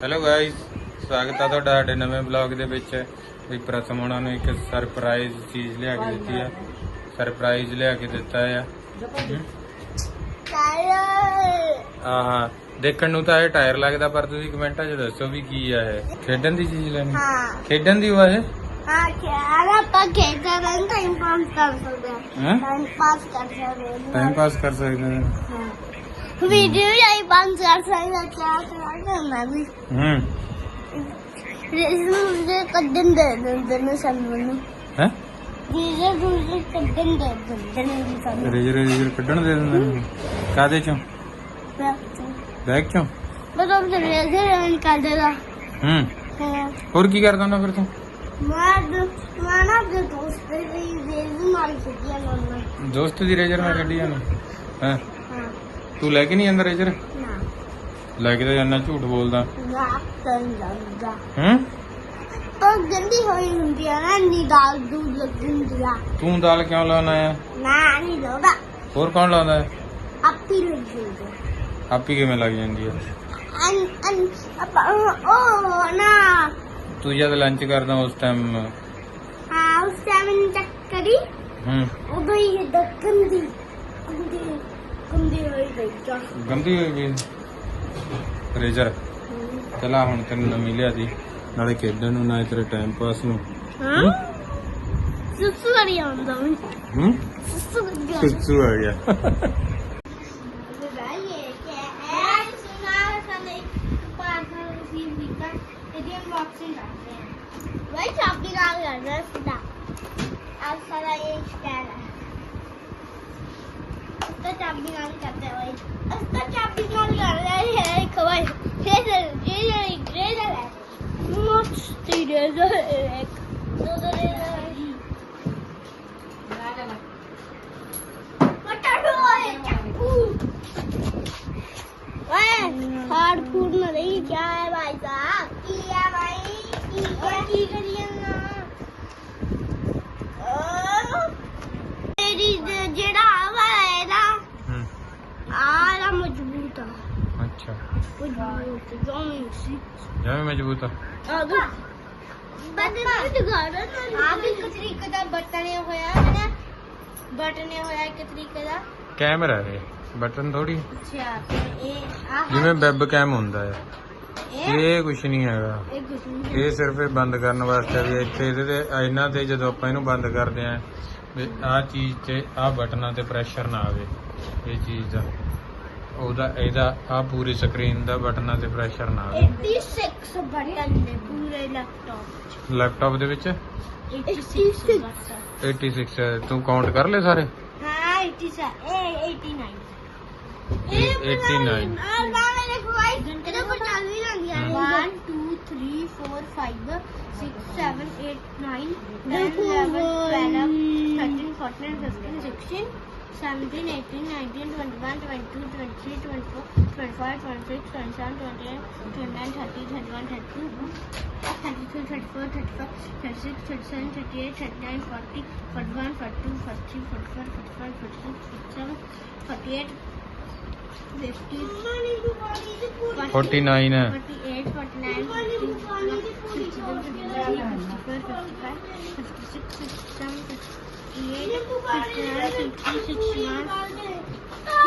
Hello guys ਸਵਾਗਤ ਹੈ ਤੁਹਾਡਾ ਸਾਡੇ ਨਵੇਂ ਬਲੌਗ ਦੇ ਵਿੱਚ। ਵੀ ਪ੍ਰਥਮ ਉਹਨਾਂ ਨੂੰ ਇੱਕ ਸਰਪ੍ਰਾਈਜ਼ ਚੀਜ਼ ਲਿਆ ਕੇ ਦਿੱਤੀ ਹੈ ਸਰਪ੍ਰਾਈਜ਼ ਲਿਆ ਕੇ ਦਿੱਤਾ ਹੈ ਆਹਾ ਦੇਖਣ ਨੂੰ ਤਾਂ ਇਹ ਟਾਇਰ ਲੱਗਦਾ ਪਰ ਤੁਸੀਂ ਕਮੈਂਟਾਂ 'ਚ ਦੱਸੋ ਵੀ ਕੀ ਆ ਇਹ। ਖੇਡਣ ਦੀ ਚੀਜ਼ ਲੈਣੀ। ਹਾਂ। ਖੇਡਣ ਦੀ ਵਾ ਇਹ? ਹਾਂ ਖਿਆਲ ਆਪਾਂ ਖੇਡਾਂ ਦਾ ਟਾਈਮ ਪਾਸ ਕਰ ਸਕਦੇ ਹਾਂ। ਹੈ? ਟਾਈਮ ਪਾਸ ਕਰ ਸਕਦੇ ਟਾਈਮ ਪਾਸ ਕਰ ਸਕਦੇ ਹਾਂ। ਹੈ ਰੇਜਰ ਰੇਜਰ ਕੱਢਣ ਦੇ ਦਿੰਦੇ ਨੇ ਕਾਦੇ ਚੋਂ ਬੈਗ ਚੋਂ ਹੂੰ ਹੋਰ ਕੀ ਕਰਦਾ ਹੁੰਦਾ ਫਿਰ ਤੂੰ ਮੈਂ ਮੈਂ ਨਾ ਆਪਣੇ ਦੋਸਤ ਦੀ ਰੇਜ਼ਰ ਦੋਸਤ ਦੀ ਨਾਲ ਕੱਢੀ ਹਾਂ ਤੂੰ ਲੈ ਕੇ ਨਹੀਂ ਰੇਜਰ? ਨਾ। ਲੈ ਕੇ ਤਾਂ ਜਾਂਦਾ ਝੂਠ ਬੋਲਦਾ। ਨਾ ਕਰ ਜਾਂਦਾ। ਹੂੰ? ਪਰ ਗੰਦੀ ਹੋਈ ਹੁੰਦੀ ਆ ਨਾ ਨੀ ਦਾਲ ਦੂਧ ਲੱਗੀ ਹੁੰਦੀ ਆ। ਤੂੰ ਦਾਲ ਕਿਉਂ ਲਾਉਣਾ ਆ? ਨਾ ਨਹੀਂ ਲੋਦਾ ਹੋਰ ਕੌਣ ਲਾਉਂਦਾ ਹੈ? ਆਪੀ ਲੱਗੀ ਹੁੰਦੀ ਆ। ਆਪੀ ਕਿਵੇਂ ਲੱਗ ਜਾਂਦੀ ਹੈ ਅਨ ਅਨ ਆਪਾ ਉਹ ਨਾ। ਤੂੰ ਜਦ ਲੰਚ ਕਰਦਾ ਉਸ ਟਾਈਮ ਹਾਂ ਉਸ ਟਾਈਮ ਚੱਕ ਕਰੀ ਹੂੰ ਉਦੋਂ ਹੀ ਦੱਕੰਦੀ ਗੰਦੀ ਗੰਦੀ ਹੋਈ ਜਾ ਗੰਦੀ ਹੋਈ ਗਈ। ਰੇਜਰ ਚਲਾ ਹੁਣ ਤੈਨੂੰ ਨਵੀਂ ਲਿਆ ਦੀ ਨਾਲੇ ਖੇਡਣ ਨੂੰ ਨਾਲੇ ਤੇਰੇ ਟਾਈਮ ਪਾਸ ਨੂੰ। ਹਾਂ? ਸੁਸੂ ਕਰੀ ਆਉਂਦਾ ਮੈਂ ਹੂੰ? ਸੁਸੂ ਕਰੀ ਆਉਂਦਾ। ਸੁਸੂ ਆ ਗਿਆ। ਇਹ ਕੀ ਹੈ ਸੁਣਾ ਸਾਨੂੰ ਪਾਰਸਲ ਸੀ ਵੀਕਾ ਇਹਦੀ ਅਨਬਾਕਸਿੰਗ ਕਰਦੇ ਹਾਂ ਭਾਈ ਚਾਬੀ ਨਾਲ ਕਰਨਾ ਸਿੱਧਾ ਅੱਜ ਸਾਰਾ ਇਹ ਸਟੈਲ ਹੈ ਤਾਂ ਚਾਬੀ ਨਾਲ ਕਰते ਅੱਛਾ। ਜਿਵੇਂ ਮਜ਼ਬੂਤ ਆ ਬਟਨੇ ਹੋਇਆ ਹੈ ਨਾ ਹੋਇਆ ਇੱਕ ਤਰੀਕੇ ਕੈਮਰਾ ਹੈ ਬਟਨ ਥੋੜੀ ਅੱਛਾ ਇਹ ਆਹ ਜਿਵੇਂ ਵੈਬ ਕੈਮ ਹੁੰਦਾ ਹੈ। ਇਹ ਕੁਝ ਨਹੀਂ ਹੈਗਾ। ਇਹ ਕੁਝ ਨਹੀਂ ਇਹ ਸਿਰਫ ਬੰਦ ਕਰਨ ਵਾਸਤੇ ਵੀ ਇੱਥੇ ਇਹਦੇ ਤੇ ਇਹਨਾਂ ਤੇ ਜਦੋਂ ਆਪਾਂ ਇਹਨੂੰ ਬੰਦ ਕਰਦੇ ਆ ਵੀ ਚੀਜ਼ ਤੇ, ਆਹ ਬਟਨਾਂ ਤੇ ਪ੍ਰੈਸ਼ਰ ਨਾ ਆਵੇ। ਇਹ ਚੀਜ਼ ਦਾ। ਉਹਦਾ ਇਹਦਾ ਆਹ ਪੂਰੀ ਸਕਰੀਨ ਦਾ ਬਟਨਾਂ ਤੇ ਪ੍ਰੈਸ਼ਰ ਨਾ ਆਵੇ 86 ਬਟਨ ਨੇ ਪੂਰੇ ਲੈਪਟਾਪ ਲੈਪਟਾਪ ਦੇ ਵਿੱਚ? 86 86 ਹੈ। ਤੂੰ ਕਾਊਂਟ ਕਰ ਲੈ ਸਾਰੇ? ਹਾਂ 87 ਇਹ 89 ਇਹ 89 ਆ ਗਾਣੇ ਦੇਖੋ ਭਾਈ ਇਹਦੇ ਪਰ ਚੱਲ ਵੀ ਜਾਂਦੀਆਂ ਨੇ 1 2 3 4 5 6 7 8 9 10 11 12 13 14 15 16 17 18 19 21 22 23 24 25 26 27 28 29 30 31 32 33 34 35 36 37 38 39 40 41 42 43 44 45 46 47 48 50 49 ਹੈ 48, 49, 50, 51, 52, 53, 54, 55, 56, 57, 58, 59, 60, 61,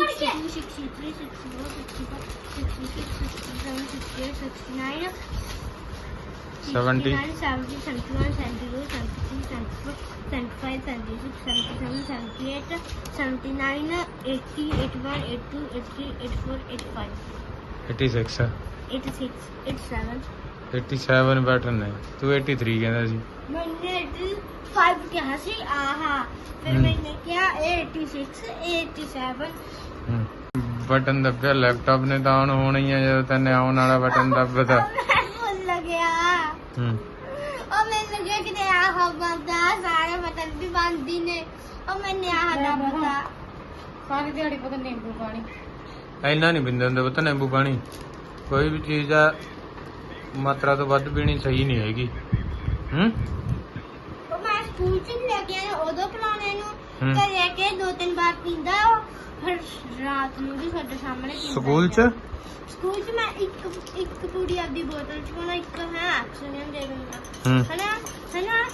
62, 63, 64, 65, 66, 67, 68, 69, 70 69, 70, 71, 72, 73, 74, 75, 76, 77, 78, 79, 80, 81, 82, 83, 84, 85. 86 86 87 87 ਬਟਨ ਹੈ ਤੂੰ 83 ਕਹਿੰਦਾ ਸੀ मैंने 85 किया सी आहा फिर हम्म। मैंने किया 86 87 ਹੂੰ ਬਟਨ ਦੱਬਿਆ ਲੈਪਟਾਪ ਨੇ ਤਾਂ ਆਨ ਹੋਣਾ ਹੀ ਆ ਜਦੋਂ ਤੈਨੇ ਆਉਣ ਵਾਲਾ ਬਟਨ ਦੱਬਦਾ मैं भूल गया ਹੂੰ और मैंने लगे कि आहा बंदा सारे बटन भी बंद ही ने और मैंने आहा दबा ਸਾਰੀ ਦਿਹਾੜੀ ਪਤਾ ਨਿੰਬੂ ਪਾਣੀ ਇੰਨਾ ਨਹੀਂ ਬਿੰਦੇ ਹੁੰਦੇ ਪਤਾ ਨਿੰਬੂ ਪਾਣੀ ਕੋਈ ਵੀ ਚੀਜ਼ ਆ ਮਾਤਰਾ ਤੋਂ ਵੱਧ ਪੀਣੀ ਸਹੀ ਨਹੀਂ ਹੈਗੀ। ਹੂੰ? ਉਹ ਮੈਂ ਸਕੂਲ ਚ ਲੈ ਕੇ ਆਇਆ ਉਦੋਂ ਪਿਲਾਉਣੇ ਨੂੰ। ਹੂੰ। ਘਰੇ ਆ ਕੇ ਦੋ ਤਿੰਨ ਵਾਰ ਪੀਂਦਾ ਉਹ ਫਿਰ ਰਾਤ ਨੂੰ ਵੀ ਸਾਡੇ ਸਾਹਮਣੇ ਪੀਂਦਾ। ਸਕੂਲ ਚ? ਰਿਹਾ। ਸਕੂਲ 'ਚ ਮੈਂ ਇੱਕ ਇੱਕ ਪੂਰੀ ਆਪਦੀ ਬੋਤਲ 'ਚ ਪਾਉਣਾ ਇੱਕ ਹੈ ਆਕਸੀਜਨ ਦੇ ਦਿੰਦਾ। ਹੂੰ। ਹਨਾ? ਹਨਾ?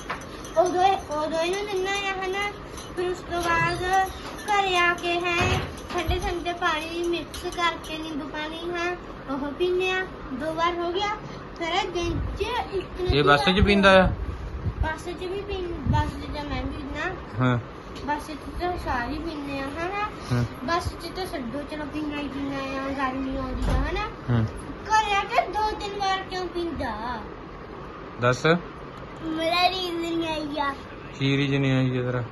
ਉਦੋਂ ਉਦੋਂ ਇਹਨੂੰ ਆ ਹਨਾ? ਫਿਰ ਉਸ ਤੋਂ ਬਾਅਦ ਘਰੇ ਆ ਕੇ ਹੈ ਠੰਡੇ ਠੰਡੇ ਪਾਣੀ ਮਿਕਸ ਕਰਕੇ ਨਿੰਬੂ ਪਾਣੀ ਹੈ ਉਹ ਪੀਂਦੇ ਆ। ਦੋ ਵਾਰ ਹੋ ਗਿਆ ਫਿਰ ਇਹ ਦਿਨ 'ਚ ਇੱਕ ਇਹ ਬੱਸ ਚ ਪੀਂਦਾ ਆ? ਬੱਸ 'ਚ ਵੀ ਪੀਂ ਬੱਸ 'ਚ ਤਾਂ ਮੈਂ ਵੀ ਪੀਂਦਾ। ਹਾਂ। ਬੱਸ 'ਚ ਤਾਂ ਸਾਰੇ ਪੀਂਦੇ ਆ ਹਨਾ? ਹਾਂ। ਬੱਸ 'ਚ ਤਾਂ ਛੱਡੋ ਚਲੋ ਪੀਣਾ ਹੀ ਪੀਣਾ ਆ ਗਰਮੀ ਆਉਂਦੀ ਆ ਹਨਾ? ਹਾਂ। ਘਰੇ ਆ ਕੇ ਦੋ ਤਿੰਨ ਵਾਰ ਕਿਉਂ ਪੀਂਦਾ? ਦੱਸ। ਮੇਰਾ ਰੀਜ਼ਨ ਨਹੀਂ ਆਇਆ ਕੀ ਰੀਜਨ ਆਈ ਜਰਾ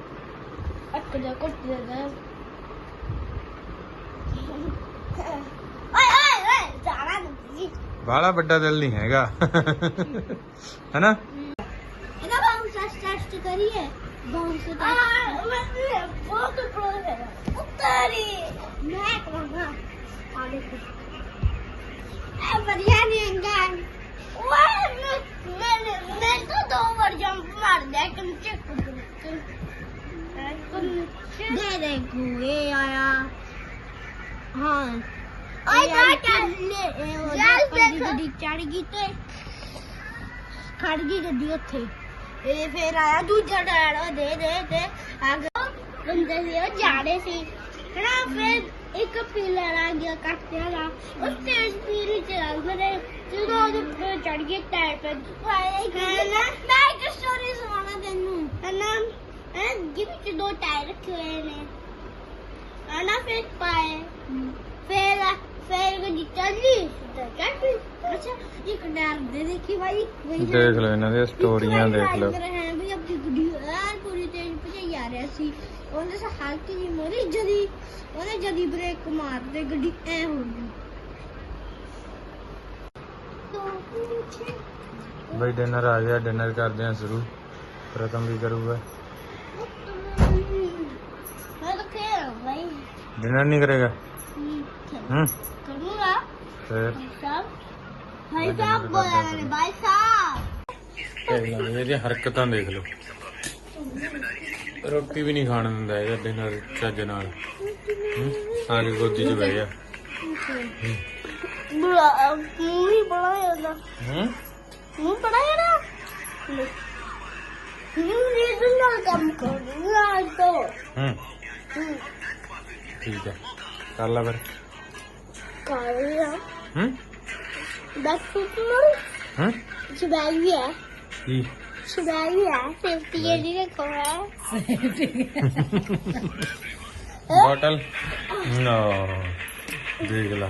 ਅੱਕ ਜਾ ਕੁੱਟ ਦੇ ਬਾਲਾ ਵੱਡਾ ਦਿਲ ਨਹੀਂ ਹੈਗਾ। ਹੈਨਾ? ਇਹਦਾ ਬਾਉਂਸ ਟੈਸਟ ਕਰੀਏ। ਬਾਉਂਸ ਟੈਸਟ ਬਹੁਤ ਪ੍ਰੋ ਹੈ। ਉੱਤਰੀ। ਮੈਂ ਕਹਾਂ ਆ ਦੇਖੋ। ਇਹ ਵਧੀਆ ਨਹੀਂ ਹੈਗਾ ਓਏ ਮੈਂ ਮੈਂ ਤਾਂ ਦੋ ਵਾਰ ਜੰਪ ਮਾਰ ਦਿਆ ਕਿ ਚੱਕ ਦੇ ਦੇ ਗੁਏ ਆਇਆ। ਹਾਂ। ਚੱਲੇ ਗੱਡੀ ਚੜ ਗਈ ਤੇ ਖੜ ਗਈ ਗੱਡੀ ਉੱਥੇ। ਇਹ ਫੇਰ ਆਇਆ ਦੂਜਾ ਟਾਇਰ ਉਹ ਦੇ ਦੇ ਦੇ। ਅੱਗੇ ਬੰਦੇ ਸੀ ਉਹ ਜਾੜੇ ਸੀ। ਹਣਾ ਫਿਰ ਇੱਕ ਪਿਲਰ ਆ ਗਿਆ ਕੱਟਿਆ ਦਾ। ਉਸ ਤੇ ਸਪੀਡ ਚਲਾ ਗਏ ਜਦੋਂ ਉੱਤੇ ਚੜ ਗਏ ਟਾਇਰ ਤੇ ਮੈਂ ਇੱਕ ਸਟੋਰੀ ਸੁਣਾਉਣਾ ਤੈਨੂੰ। ਹਨਾ ਇਹ ਜਿਵੇਂ ਦੋ ਟਾਇਰ ਰੱਖੇ ਹੋਏ ਨੇ। ਹਨਾ ਫਿਰ ਪਾਏ। ਫਿਰ ਤਾਂ ਦੇਖੀ ਲਓ ਇਹਨਾਂ ਦੀਆਂ ਸਟੋਰੀਆਂ ਦੇਖ ਲਓ। ਹੈ ਵੀ ਆਪਣੀ ਗੁੱਡੀ ਐਨ ਪੂਰੀ ਤੇਜ਼ ਭਜਾਈ ਆ ਰਿਹਾ ਸੀ। ਉਹਨੇ ਸਾ ਹਲਕੀ ਜਿਹੀ ਮੋਰੀ ਜਦੀ ਉਹਨੇ ਜਦੀ ਬ੍ਰੇਕ ਮਾਰਦੇ ਗੱਡੀ ਐ ਹੋ ਗਈ। ਬਈ ਡਿਨਰ ਆ ਗਿਆ ਡਿਨਰ ਕਰਦੇ ਆ ਸ਼ੁਰੂ। ਪ੍ਰਥਮ ਵੀ ਕਰੂਗਾ। ਮੈਂ ਤਾਂ ਖੇਡ ਭਾਈ ਡਿਨਰ ਨਹੀਂ ਕਰੇਗਾ? ਹੂੰ। ਸਾਹਿਬ ਦੇਖ ਲਓ ਇਹਦੀਆਂ ਹਰਕਤਾਂ ਦੇਖ ਲਓ। ਰੋਟੀ ਵੀ ਨਹੀਂ ਖਾਣ ਦਿੰਦਾ ਇਹਦਾ ਡਿਨਰ ਚੱਜ ਨਾਲ। ਹੂੰ? ਆ ਕੇ ਗੋਦੀ 'ਚ ਬਹਿ ਗਿਆ ਬੜਾ ਮੂੰਹ ਹੀ ਬੜਾ ਜਾਂਦਾ ਹੂੰ। ਮੂੰਹ ਬੜਾ ਜਾਂਦਾ ਨੂੰ ਰੀਜ਼ਨ ਨਾਲ ਕੰਮ ਕਰੂੰਗਾ ਅੱਜ ਤੋਂ। ਹੂੰ। ਠੀਕ ਹੈ ਕਰ ਲਾ ਫਿਰ। ਹੈ ਕੀ ਸਬੈਗ ਵੀ ਹੈ ਸੇਫਟੀ ਕੇ ਲਈ ਰੱਖੋ ਹੈ ਬੋਟਲ ਨੋ ਦੇਖ ਲਾ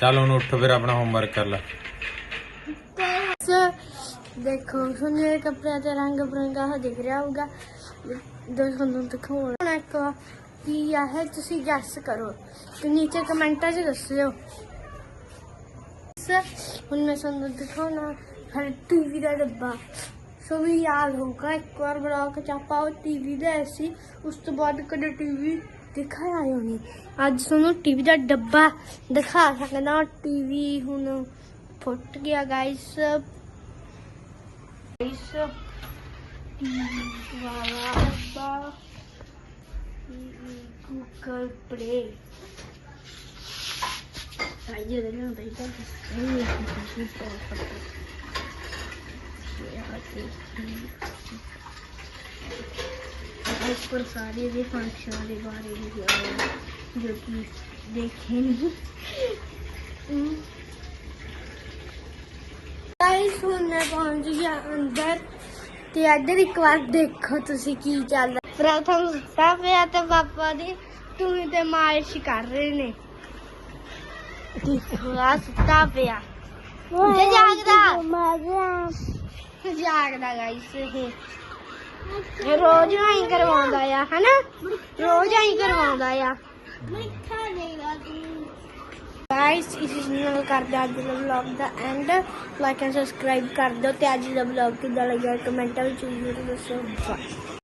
ਚੱਲ ਹੁਣ ਉੱਠ ਫਿਰ ਆਪਣਾ ਹੋਮਵਰਕ ਕਰ ਲੈ ਦੇਖੋ ਕੱਪੜਿਆਂ ਤੇ ਰੰਗ ਬਰੰਗਾ ਹੋ ਦਿਖ ਰਿਹਾ ਹੋਊਗਾ ਦੋ ਤੁਹਾਨੂੰ ਦਿਖਾਉਣਾ ਇੱਕ ਵਾਰ ਕੀ ਆ ਹੈ, ਤੁਸੀਂ ਗੈਸ ਕਰੋ। ਤੇ ਨੀਚੇ ਕਮੈਂਟਾਂ 'ਚ ਦੱਸਿਓ। ਹੁਣ ਮੈਂ ਤੁਹਾਨੂੰ ਦਿਖਾਉਣਾ ਫਿਰ ਟੀਵੀ ਦਾ ਡੱਬਾ। ਸੋ ਵੀ ਯਾਦ ਹੋਊਗਾ, ਇੱਕ ਵਾਰ ਬਲੌਗ ਚ ਆਪਾਂ ਉਹ ਟੀਵੀ ਦਾ ਸੀ, ਉਸ ਤੋਂ ਬਾਅਦ ਕਦੇ ਟੀਵੀ ਦਿਖਾਇਆ ਹੀ ਅੱਜ ਤੁਹਾਨੂੰ ਟੀਵੀ ਦਾ ਡੱਬਾ ਦਿਖਾ ਸਕਦਾ ਟੀਵੀ ਹੁਣ ਫੁੱਟ ਗਿਆ ਗਾਇਸ ਗਾਇਸ ਵਾਲਾ ਡੱਬਾ। ਗੂਗਲ ਪਲੇ ਆਈਏ ਦੇ ਨਾ ਬਈ ਤਾਂ ਸਹੀ ਹੈ ਇਸ ਪਰ ਸਾਰੇ ਦੇ ਫੰਕਸ਼ਨਾਂ ਦੇ ਬਾਰੇ ਵੀ ਹੈ ਜੋ ਕਿ ਦੇਖੇ ਨਹੀਂ ਗਾਇਸ ਹੁਣ ਮੈਂ ਪਹੁੰਚ ਗਿਆ ਅੰਦਰ ਤੇ ਇੱਧਰ ਇੱਕ ਵਾਰ ਦੇਖੋ ਤੁਸੀਂ ਕੀ ਚੱਲ ਪ੍ਰਥਮ ਸੁੱਤਾ ਪਿਆ ਤੇ ਪਾਪਾ ਦੀ ਟੂਈ ਤੇ ਮਾਲਿਸ਼ ਕਰ ਰਹੇ ਨੇ। ਆ ਸੁੱਤਾ ਪਿਆ। ਜੇ ਜਾਗਦਾ। ਜਾਗਦਾ ਗਾਇਸ ਇਹ। ਰੋਜ਼ ਹੀ ਕਰਵਾਉਂਦਾ ਆ ਹਨਾ? ਰੋਜ਼ ਹੀ ਕਰਵਾਉਂਦਾ ਆ। ਗਾਇਸ ਇਸ ਨਾਲ ਕਰਦੇ ਅੱਜ ਦਾ ਵਲੌਗ ਦਾ ਐਂਡ ਲਾਈਕ ਐਂਡ ਸਬਸਕ੍ਰਾਈਬ ਕਰ ਦਿਓ ਤੇ ਅੱਜ ਦਾ ਵਲੌਗ ਕਿੱਦਾਂ ਲੱਗਿਆ? ਕਮੈਂਟਾਂ ਵਿੱਚ ਜ਼ਰੂਰ ਦੱਸੋ। ਬਾਏ